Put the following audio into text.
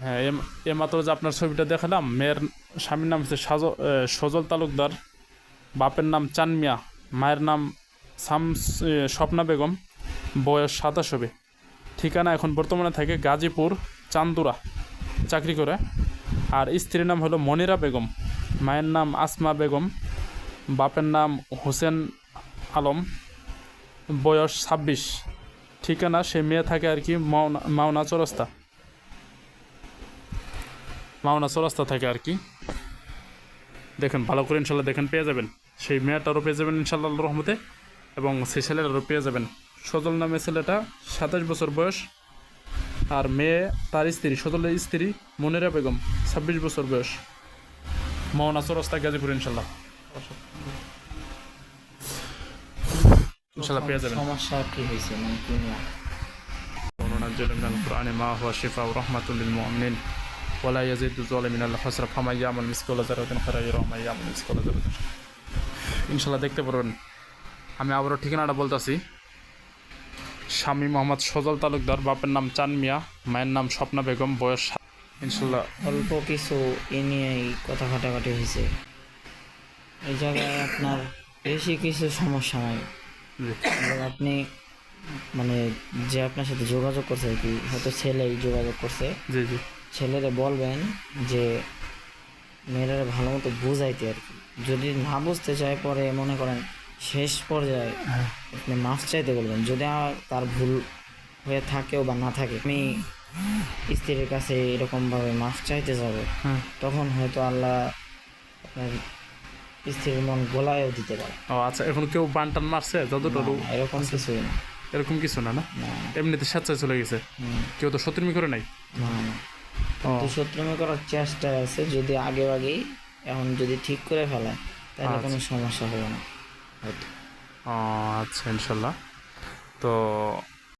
হ্যাঁ এ- মাত্র যে আপনার ছবিটা দেখালাম, মেয়ের স্বামীর নাম হচ্ছে সাজ সজল তালুকদার, বাপের নাম চান মিয়া মায়ের নাম সাম স্বপ্না বেগম, বয়স সাতাশ হবে। ঠিকানা এখন বর্তমানে থাকে গাজীপুর, চান্দুরা। চাকরি করে। আর স্ত্রীর নাম হলো মনিরা বেগম, মায়ের নাম আসমা বেগম, বাপের নাম হোসেন আলম, বয়স ছাব্বিশ। ঠিকানা, সে মেয়ে থাকে আর কি মাওনা মাওনা চৌরাস্তা। মাওনা চৌরাস্তা থাকে আর কি দেখেন ভালো করে ইনশাল্লাহ দেখেন পেয়ে যাবেন সেই মেয়েটারও পেয়ে যাবেন ইনশাল্লাহ আল্লাহর রহমতে এবং সেই ছেলেটারও পেয়ে যাবেন সজল নামে ছেলেটা সাতাশ বছর বয়স আর মেয়ে তার স্ত্রী সজলের স্ত্রী মনিরা বেগম ছাব্বিশ বছর বয়স মাওনা চৌরাস্তা গাজীপুর ইনশাল্লাহ ইনশাল্লাহ পেয়ে যাবেন সমস্যা কি হয়েছে মানে কি নিয়ে? وننزل من القرآن ما هو شفاء ورحمة للمؤمنين ওলা ইয়াজিদুল জলিমিন আল্লাহ হসরফ হামাইয়া আমল মিসকোল্লা জারুদ্দিন খারাইয়া রহমাইয়া আমল মিসকোল্লা জারুদ্দিন ইনশাল্লাহ দেখতে পারবেন। আমি আবারও ঠিকানাটা বলতেছি। স্বামী মোহাম্মদ সজল তালুকদার বাপের নাম চান মিয়া মায়ের নাম স্বপ্না বেগম বয়স ইনশাল্লাহ অল্প কিছু এ নিয়েই কথা কাটাকাটি হয়েছে। এই জায়গায় আপনার বেশি কিছু সমস্যা নাই। আপনি মানে যে আপনার সাথে যোগাযোগ করছে আর কি হয়তো ছেলেই যোগাযোগ করছে। জি জি। ছেলেরে বলবেন যে মেয়েরা ভালো মতো বুঝাইতে আর কি। যদি না বুঝতে চায় পরে মনে করেন শেষ পর্যায়ে আপনি মাফ চাইতে বলবেন। যদি তার ভুল হয়ে থাকেও বা না থাকে আমি স্ত্রীর কাছে এরকমভাবে মাফ চাইতে যাব হ্যাঁ। তখন হয়তো আল্লাহ আপনার স্ত্রীর মন গোলায়ও দিতে পারে। ও আচ্ছা এখন কেউ বানটান মারছে যতটুকু? না, এরকম কিছু না। এরকম কিছু না না? এমনিতে স্বেচ্ছায় চলে গেছে। কেউ তো শত্রুমি করে নাই? না। না ও। তো শত্রুমি করার চেষ্টা আছে যদি আগে আগেই এখন যদি ঠিক করে ফেলে তাহলে কোনো সমস্যা হবে না। হয়তো আচ্ছা ইনশাল্লাহ। তো